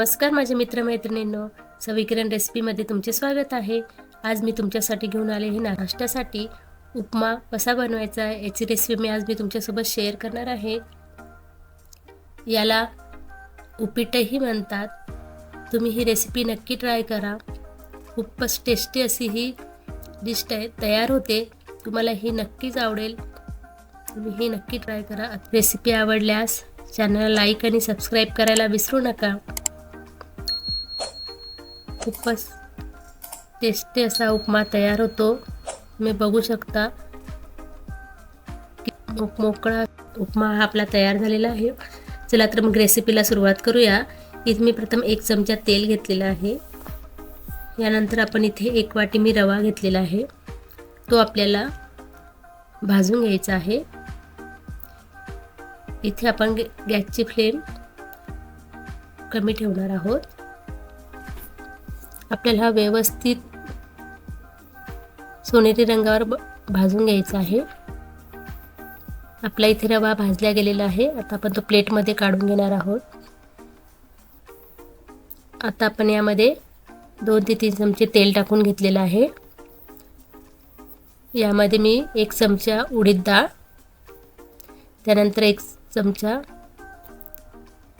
नमस्कार माझे मित्रमैत्रिणींनो. सविकिरण रेसिपीमध्ये तुमचे स्वागत आहे. आज मी तुमच्यासाठी घेऊन आले हे नाश्त्यासाठी उपमा कसा बनवायचा आहे याची रेसिपी मी आज मी तुमच्यासोबत शेअर करणार आहे. याला उपीटही म्हणतात. तुम्ही ही रेसिपी नक्की ट्राय करा. खूपच टेस्टी अशी ही डिश आहे तयार होते. तुम्हाला ही नक्कीच आवडेल. तुम्ही ही नक्की ट्राय करा. रेसिपी आवडल्यास चॅनलला लाईक आणि सबस्क्राईब करायला विसरू नका. खूपच टेस्टी असा उपमा तयार होतो. तुम्ही बघू शकता. की मोक मोकळा उपमा हा आपला तयार झालेला आहे. चला तर मग रेसिपीला सुरुवात करूया. इथे मी प्रथम एक चमचा तेल घेतलेला आहे. यानंतर आपण इथे एक वाटी मी रवा घेतलेला आहे. तो आपल्याला भाजून घ्यायचा आहे. इथे आपण गॅसची फ्लेम कमी ठेवणार आहोत. आपल्याला हा व्यवस्थित सोनेरी रंगावर भाजून घ्यायचा आहे. आपला इथे रवा भाजला गेलेला आहे. आता आपण तो प्लेटमध्ये काढून घेणार आहोत. आता आपण यामध्ये दोन ते तीन चमचे तेल टाकून घेतलेलं आहे. यामध्ये मी एक चमचा उडीद डाळ त्यानंतर एक चमचा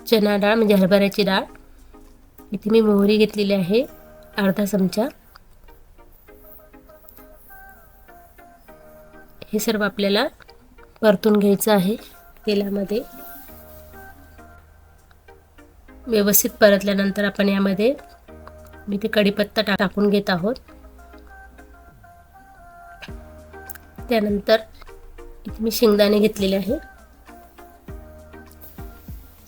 चना डाळ म्हणजे हरभऱ्याची डाळ. इथे मी मोहरी घेतलेली आहे. अर्धा चमचा. हे सर्व आपल्याला परतून घ्यायचं आहे तेलामध्ये. व्यवस्थित परतल्यानंतर आपण यामध्ये मी ते कढीपत्ता टा टाकून घेत आहोत. त्यानंतर इथे मी शेंगदाणे घेतलेले आहे.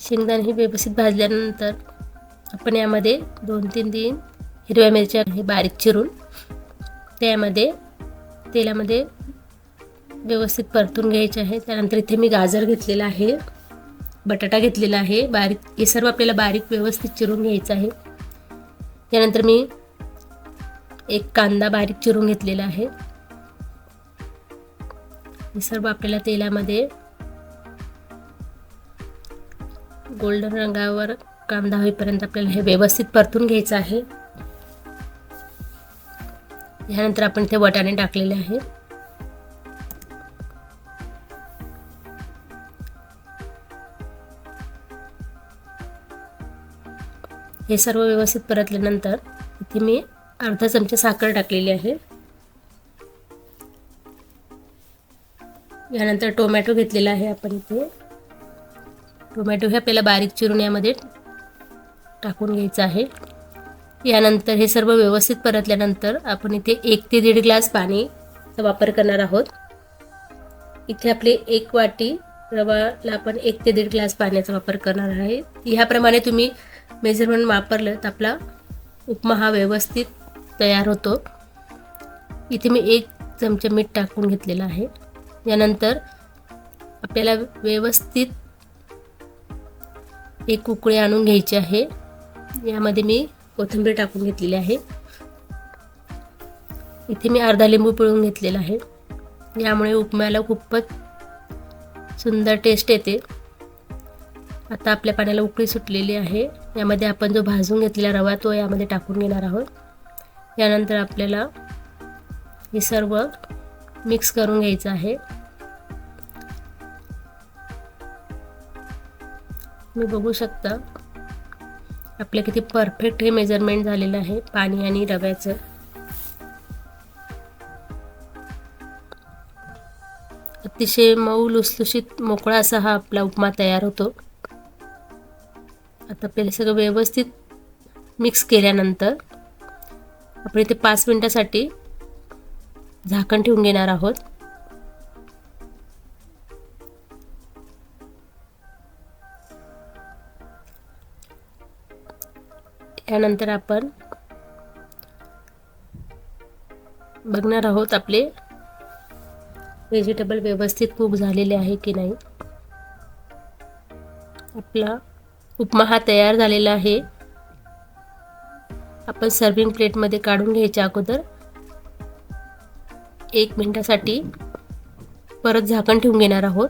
शेंगदाणे हे व्यवस्थित भाजल्यानंतर आपण यामध्ये दोन तीन तीन हिरव्या मिरच्या हे बारीक चिरून त्यामध्ये तेलामध्ये व्यवस्थित परतून घ्यायचे आहे. त्यानंतर इथे मी गाजर घेतलेला आहे बटाटा घेतलेला आहे बारीक हे सर्व आपल्याला बारीक व्यवस्थित चिरून घ्यायचं आहे. त्यानंतर मी एक कांदा बारीक चिरून घेतलेला आहे. हे सर्व आपल्याला तेलामध्ये गोल्डन रंगावर कांदा होईपर्यंत आपल्याला हे व्यवस्थित परतून घ्यायचं आहे. यानंतर आपण ते वटाणे टाकलेले आहे हे सर्व व्यवस्थित परतल्यानंतर इथे मी अर्धा चमचा साखर टाकलेली आहे. यानंतर टोमॅटो घेतलेला आहे आपण इथे. टोमॅटो हे आपल्याला बारीक चिरून यामध्ये टाकून घ्यायचं आहे. यानंतर हे सर्व व्यवस्थित परतल्यानंतर आपण इथे एक ते दीड ग्लास पाणीचा वापर करणार आहोत. इथे आपली एक वाटी रवाला आपण एक ते दीड ग्लास पाण्याचा वापर करणार आहे. ह्याप्रमाणे तुम्ही मेजरमेंट वापरलं तर आपला उपमा हा व्यवस्थित तयार होतो. इथे मी एक चमचा मीठ टाकून घेतलेला आहे. यानंतर आपल्याला व्यवस्थित एक उकळी आणून घ्यायची आहे. यामध्ये मी कोथिंबीर टाकून घेतलेली आहे. इथे मी अर्धा लिंबू पिळून घेतलेला आहे. यामुळे उपम्याला खूपच सुंदर टेस्ट येते. आता आपल्या पाण्याला उकळी सुटलेली आहे. यामध्ये आपण जो भाजून घेतलेला रवा तो यामध्ये टाकून घेणार आहोत. यानंतर आपल्याला हे सर्व मिक्स करून घ्यायचं आहे. मी बघू शकता. आपलं किती परफेक्ट हे मेजरमेंट झालेलं आहे पाणी आणि रव्याचं. अतिशय मऊ लुसलुशीत मोकळा असा हा आपला उपमा तयार होतो. आता आपल्याला सगळं व्यवस्थित मिक्स केल्यानंतर आपण इथे पाच मिनटासाठी झाकण ठेवून घेणार आहोत. त्यानंतर आपण बघणार आहोत आपले व्हेजिटेबल व्यवस्थित कुक झालेले आहे की नाही. आपला उपमा हा तयार झालेला आहे. आपण सर्विंग प्लेटमध्ये काढून घ्यायच्या अगोदर एक मिनटासाठी परत झाकण ठेवून घेणार आहोत.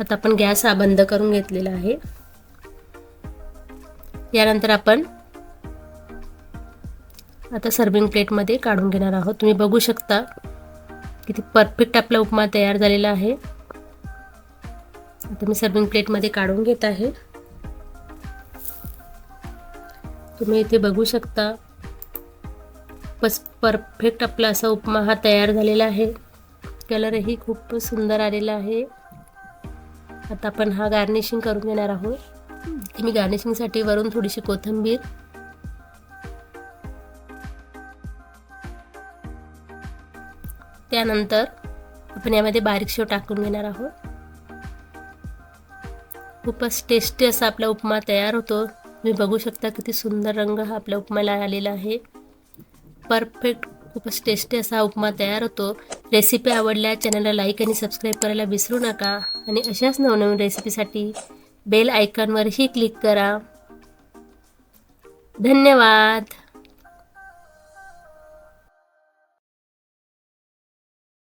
आता आपण गॅस हा बंद करून घेतलेला आहे. यानंतर आपण आता सर्विंग प्लेटमध्ये काढून घेणार आहोत. तुम्ही बघू शकता किती परफेक्ट आपला उपमा तयार झालेला आहे. आता मी सर्विंग प्लेटमध्ये काढून घेत आहे. तुम्ही इथे बघू शकता बस परफेक्ट आपला असा उपमा हा तयार झालेला आहे. कलरही खूप सुंदर आलेला आहे. आता आपण हा गार्निशिंग करून घेणार आहोत. मी गार्निशिंगसाठी वरून थोडीशी कोथिंबीर त्यानंतर आपण यामध्ये बारीक शेव टाकून घेणार आहोत. खूपच टेस्टी असा आपला उपमा तयार होतो. तुम्ही बघू शकता किती सुंदर रंग हा आपल्या उपमाला आलेला आहे. परफेक्ट खूपच टेस्टी असा उपमा तयार होतो. रेसिपी आवडल्या चॅनलला लाईक आणि सबस्क्राईब करायला विसरू नका. आणि अशाच नवनवीन रेसिपीसाठी बेल आयकॉनवरही क्लिक करा. धन्यवाद!